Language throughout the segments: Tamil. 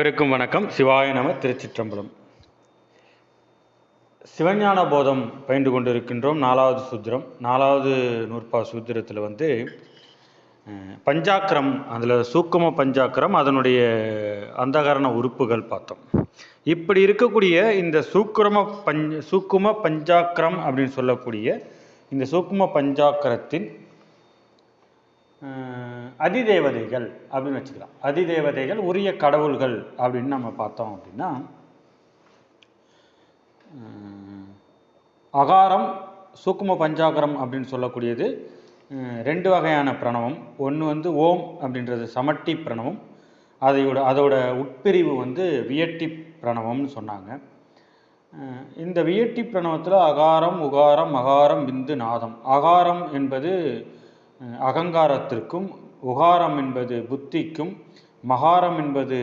அனைவருக்கும் வணக்கம். சிவாய நம திருச்சிற்றம்பலம். சிவஞான போதம் பயின்று கொண்டிருக்கின்றோம். நாலாவது சூத்திரம். நாலாவது நூற்பா சூத்திரத்தில் வந்து பஞ்சாக்கிரம் பஞ்சாக்கரம் அதில் சூக்கும பஞ்சாக்கரம் அதனுடைய அந்தகரண உறுப்புகள் பார்த்தோம். இப்படி இருக்கக்கூடிய இந்த சூக்கிரம பஞ்ச சூக்கும பஞ்சாக்கரம் அப்படின்னு சொல்லக்கூடிய இந்த சூக்கும பஞ்சாக்கரத்தின் அதிதேவதைகள் அப்படின்னு வச்சுக்கலாம். அதிதேவதைகள் உரிய கடவுள்கள் அப்படின்னு நம்ம பார்த்தோம் அப்படின்னா அகாரம் சூக்கும பஞ்சாகரம் அப்படின்னு சொல்லக்கூடியது ரெண்டு வகையான பிரணவம். ஒன்று வந்து ஓம் அப்படின்றது சமட்டி பிரணவம். அதையோட அதோட உட்பிரிவு வந்து வியட்டி பிரணவம்னு சொன்னாங்க. இந்த வியட்டி பிரணவத்தில் அகாரம் உகாரம் மகாரம் விந்து நாதம். அகாரம் என்பது அகங்காரத்திற்கும் உகாரம் என்பது புத்திக்கும் மகாரம் என்பது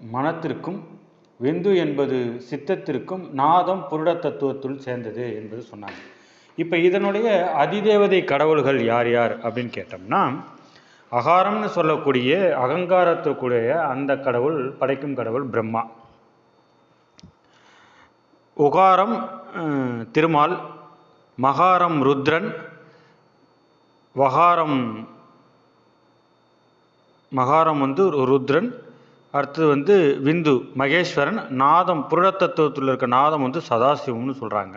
மனத்திற்கும் விந்து என்பது சித்தத்திற்கும் நாதம் புருட தத்துவத்துள் சேர்ந்தது என்பது சொன்னாங்க. இப்போ இதனுடைய அதிதேவதை கடவுள்கள் யார் யார் அப்படின்னு கேட்டோம்னா அகாரம்னு சொல்லக்கூடிய அகங்காரத்துக்குடைய அந்த கடவுள் படைக்கும் கடவுள் பிரம்மா. உகாரம் திருமால் மகாரம் ருத்ரன் வகாரம் மகாரம் வந்து ருத்ரன் அடுத்தது வந்து விந்து மகேஸ்வரன் நாதம் புருடத்தத்துவத்தில் இருக்க நாதம் வந்து சதாசிவம்னு சொல்கிறாங்க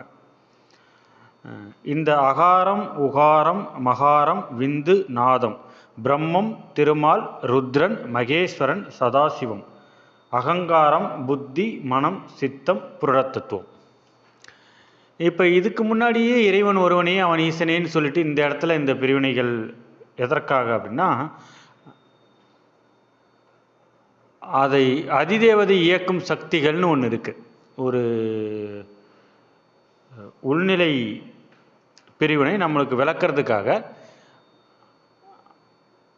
இந்த அகாரம் உகாரம் மகாரம் விந்து நாதம் பிரம்மம் திருமால் ருத்ரன் மகேஸ்வரன் சதாசிவம் அகங்காரம் புத்தி மனம் சித்தம் புருடத்தத்துவம். இப்போ இதுக்கு முன்னாடியே இறைவன் ஒருவனே அவன் ஈசனேன்னு சொல்லிட்டு இந்த இடத்துல இந்த பிரிவினைகள் எதற்காக அப்படின்னா அதை அதிதேவதை இயக்கும் சக்திகள்னு ஒன்று இருக்குது ஒரு உள்நிலை பிரிவினை நம்மளுக்கு விளக்கிறதுக்காக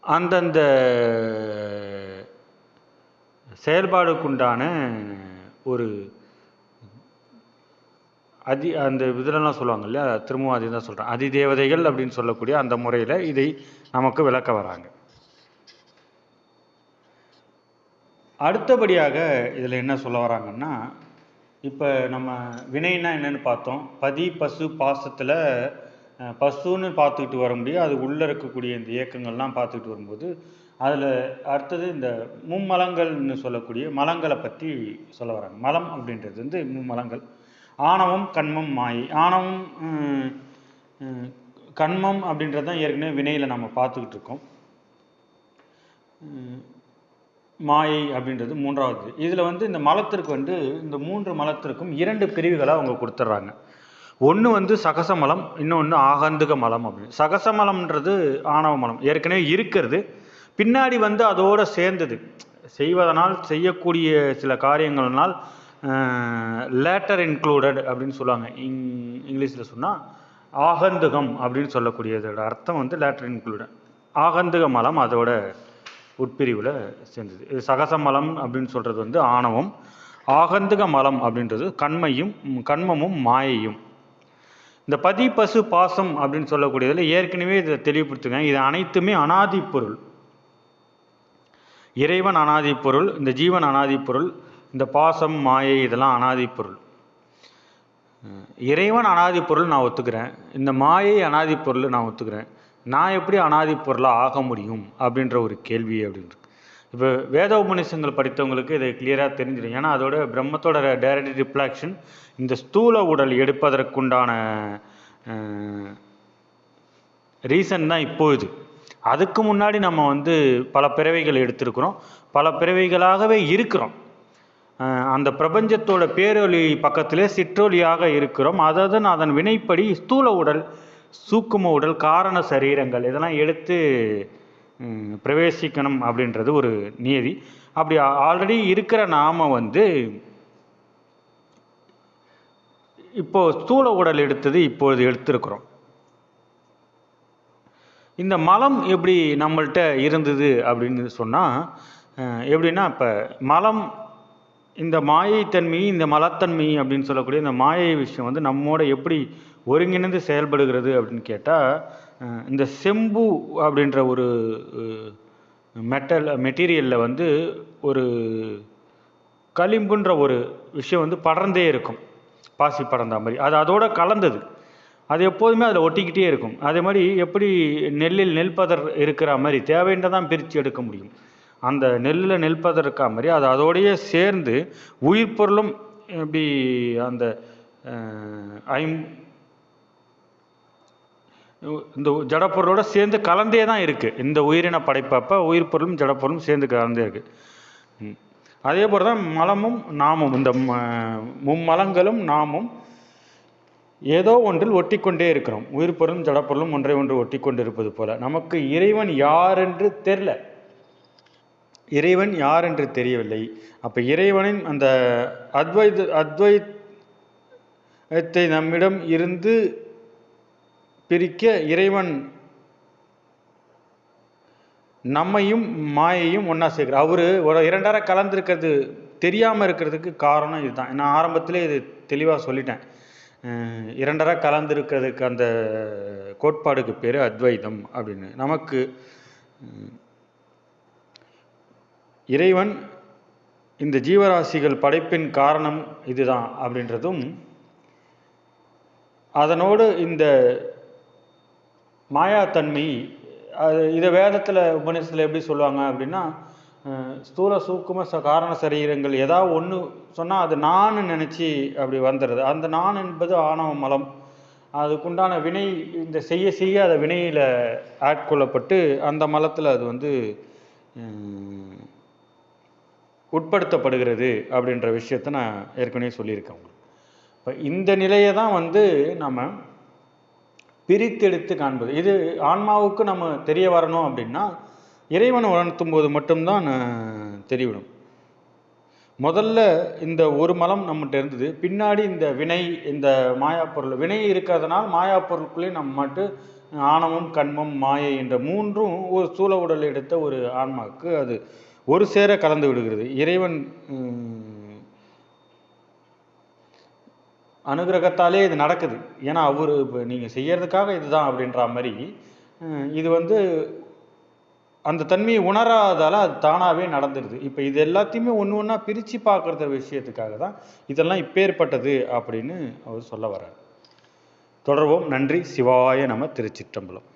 அந்தந்த செயல்பாடுக்குண்டான ஒரு அதி அந்த இதெல்லாம் சொல்லுவாங்க இல்லையா திரும்பவும் அதே தான் சொல்கிறேன் அதிதேவதைகள் அப்படின்னு சொல்லக்கூடிய அந்த முறையில் இதை நமக்கு விளக்க வராங்க. அடுத்தபடியாக இதில் என்ன சொல்ல வராங்கன்னா இப்போ நம்ம வினைன்னா என்னன்னு பார்த்தோம். பதி பசு பாசத்தில் பசுன்னு பார்த்துக்கிட்டு வர முடியும். அது உள்ளே இருக்கக்கூடிய இந்த இயக்கங்கள்லாம் பார்த்துக்கிட்டு வரும்போது அதில் அடுத்தது இந்த மும்மலங்கள்னு சொல்லக்கூடிய மலங்களை பற்றி சொல்ல வராங்க. மலம் அப்படின்றது வந்து மும்மலங்கள். ஆணவம் கண்மம் மாயை. ஆணவம் கண்மம் அப்படின்றது தான் ஏற்கனவே வினையில் நம்ம பார்த்துக்கிட்டு இருக்கோம். மாயை அப்படின்றது மூன்றாவது. இதில் வந்து இந்த மலத்திற்கு வந்து இந்த மூன்று மலத்திற்கும் இரண்டு பிரிவுகளாக அவங்க கொடுத்துட்றாங்க. ஒன்று வந்து சகச மலம் இன்னொன்று ஆகந்துக மலம் அப்படின்னு. சகச மலம்ன்றது ஆணவ மலம். ஏற்கனவே இருக்கிறது. பின்னாடி வந்து அதோடு சேர்ந்தது. செய்வதனால் செய்யக்கூடிய சில காரியங்களினால் லேட்டர் இன்க்ளூடட் அப்படின்னு சொல்லுவாங்க. இங் இங்கிலீஷில் சொன்னால் ஆகந்துகம் அப்படின்னு சொல்லக்கூடியதோட அர்த்தம் வந்து லேட்டர் இன்க்ளூடட் ஆகந்துக மலம் அதோட உட்பிரிவில் சேர்ந்தது. இது சகச மலம் அப்படின்னு சொல்கிறது வந்து ஆணவம். ஆகந்துக மலம் அப்படின்றது கண்மையும் கண்மமும் மாயையும். இந்த பதி பசு பாசம் அப்படின்னு சொல்லக்கூடியதில் ஏற்கனவே இதை தெளிவுபடுத்துங்க இது அனைத்துமே அனாதி பொருள் இறைவன் அனாதி பொருள் இந்த ஜீவன் அனாதி பொருள் இந்த பாசம் மாயை இதெல்லாம் அனாதி பொருள். இறைவன் அனாதி பொருள் நான் ஒத்துக்கிறேன். இந்த மாயை அனாதி பொருள் நான் ஒத்துக்கிறேன். நான் எப்படி அனாதி பொருளாக ஆக முடியும் அப்படின்ற ஒரு கேள்வி அப்படின்ட்டு இப்போ வேத உபநிஷங்கள் படித்தவங்களுக்கு இதை கிளியராக தெரிஞ்சிடும். ஏன்னா அதோட பிரம்மத்தோட டைரக்ட் ரிஃப்ளாக்ஷன் இந்த ஸ்தூல உடல் எடுப்பதற்குண்டான ரீசன் தான் இப்போ இது. அதுக்கு முன்னாடி நம்ம வந்து பல பிறவைகள் எடுத்திருக்கிறோம். பல பிறவைகளாகவே இருக்கிறோம். அந்த பிரபஞ்சத்தோட பேரொளி பக்கத்திலே சிற்றொலியாக இருக்கிறோம். அதன் அதன் வினைப்படி ஸ்தூல உடல் சூக்கும உடல் காரண சரீரங்கள் இதெல்லாம் எடுத்து பிரவேசிக்கணும் அப்படின்றது ஒரு நியதி. அப்படி ஆல்ரெடி இருக்கிற நாம வந்து இப்போ ஸ்தூல உடல் எடுத்தது இப்பொழுது எடுத்திருக்கிறோம். இந்த மலம் எப்படி நம்மள்கிட்ட இருந்தது அப்படின்னு சொன்னால் எப்படின்னா இப்போ மலம் இந்த மாயைத்தன்மை இந்த மலத்தன்மை அப்படின்னு சொல்லக்கூடிய இந்த மாயை விஷயம் வந்து நம்மோட எப்படி ஒருங்கிணைந்து செயல்படுகிறது அப்படின்னு கேட்டால் இந்த செம்பு அப்படின்ற ஒரு மெட்டல் மெட்டீரியலில் வந்து ஒரு களிம்புன்ற ஒரு விஷயம் வந்து படர்ந்தே இருக்கும். பாசி படர்ந்த மாதிரி. அது அதோட கலந்தது. அது எப்போதுமே அதில் ஒட்டிக்கிட்டே இருக்கும். அதே மாதிரி எப்படி நெல்லில் நெல் பதர் இருக்கிற மாதிரி தேவைன்ற தான் பிரித்து எடுக்க முடியும். அந்த நெல்லில் நெல் இருக்கா மாதிரி அது அதோடையே சேர்ந்து உயிர் பொருளும் எப்படி அந்த ஐம் இந்த ஜடப்பொருளோட சேர்ந்து கலந்தே தான் இருக்குது இந்த உயிரின படைப்பப்போ உயிர் பொருளும் ஜடப்பொருளும் சேர்ந்து கலந்தே இருக்குது அதே போல் தான் மலமும் நாமும் இந்த ம- மும்மலங்களும் நாமும் ஏதோ ஒன்றில் ஒட்டிக்கொண்டே இருக்கிறோம். உயிர் பொருளும் ஜடப்பொருளும் ஒன்றை ஒன்று ஒட்டி கொண்டிருப்பது போல. நமக்கு இறைவன் யார் என்று தெரில இறைவன் யார் என்று தெரியவில்லை. அப்போ இறைவனின் அந்த அத்வைத அத்வைத்தை நம்மிடம் இருந்து பிரிக்க இறைவன் நம்மையும் மாயையும் ஒன்றா சேர்க்கிறார். அவர் ஒரு இரண்டரை கலந்துருக்கிறது தெரியாமல் இருக்கிறதுக்கு காரணம் இதுதான். நான் ஆரம்பத்திலே இது தெளிவாக சொல்லிட்டேன். இரண்டரை கலந்துருக்கிறதுக்கு அந்த கோட்பாடுக்கு பேர் அத்வைதம் அப்படின்னு. நமக்கு இறைவன் இந்த ஜீவராசிகள் படைப்பின் காரணம் இதுதான் அப்படின்றதும் அதனோடு இந்த மாயாத்தன்மை அது இதை வேதத்தில் உபநிஷத்தில் எப்படி சொல்லுவாங்க அப்படின்னா ஸ்தூல சூக்கும ச காரண சரீரங்கள் ஏதாவது ஒன்று சொன்னால் அது நான் நினச்சி அப்படி வந்துடுது அந்த நான் என்பது ஆணவ மலம். அதுக்குண்டான வினை இந்த செய்ய செய்ய அதை வினையில் ஆட்கொள்ளப்பட்டு அந்த மலத்தில் அது வந்து உட்படுத்தப்படுகிறது அப்படின்ற விஷயத்தை நான் ஏற்கனவே சொல்லியிருக்கேன் இப்போ இந்த நிலையை தான் வந்து நம்ம பிரித்தெடுத்து காண்பது. இது ஆன்மாவுக்கு நம்ம தெரிய வரணும் அப்படின்னா இறைவனை உணர்த்தும் போது மட்டும்தான் தெரிவிடும். முதல்ல இந்த ஒரு மலம் நம்மகிட்ட இருந்தது. பின்னாடி இந்த வினை இந்த மாயாப்பொருள் வினை இருக்கிறதுனால் மாயாப்பொருளுக்குள்ளே நம்ம மட்டும் ஆணவம் கண்மம் மாயை என்ற மூன்றும் ஒரு சூழ உடல் எடுத்த ஒரு ஆன்மாவுக்கு அது. ஒரு சேர கலந்து விடுகிறது. இறைவன் அனுகிரகத்தாலே இது நடக்குது. ஏன்னா அவர் இப்போ நீங்கள் செய்யறதுக்காக இதுதான் அப்படின்ற மாதிரி இது வந்து அந்த தன்மையை உணராதால அது தானாகவே நடந்துடுது இப்போ இது எல்லாத்தையுமே ஒன்று ஒன்றா பிரித்து பார்க்குற விஷயத்துக்காக தான் இதெல்லாம் இப்பேற்பட்டது அப்படின்னு அவர் சொல்ல வர்றார். தொடர்வோம். நன்றி. சிவாய நம திருச்சிற்றம்பலம்.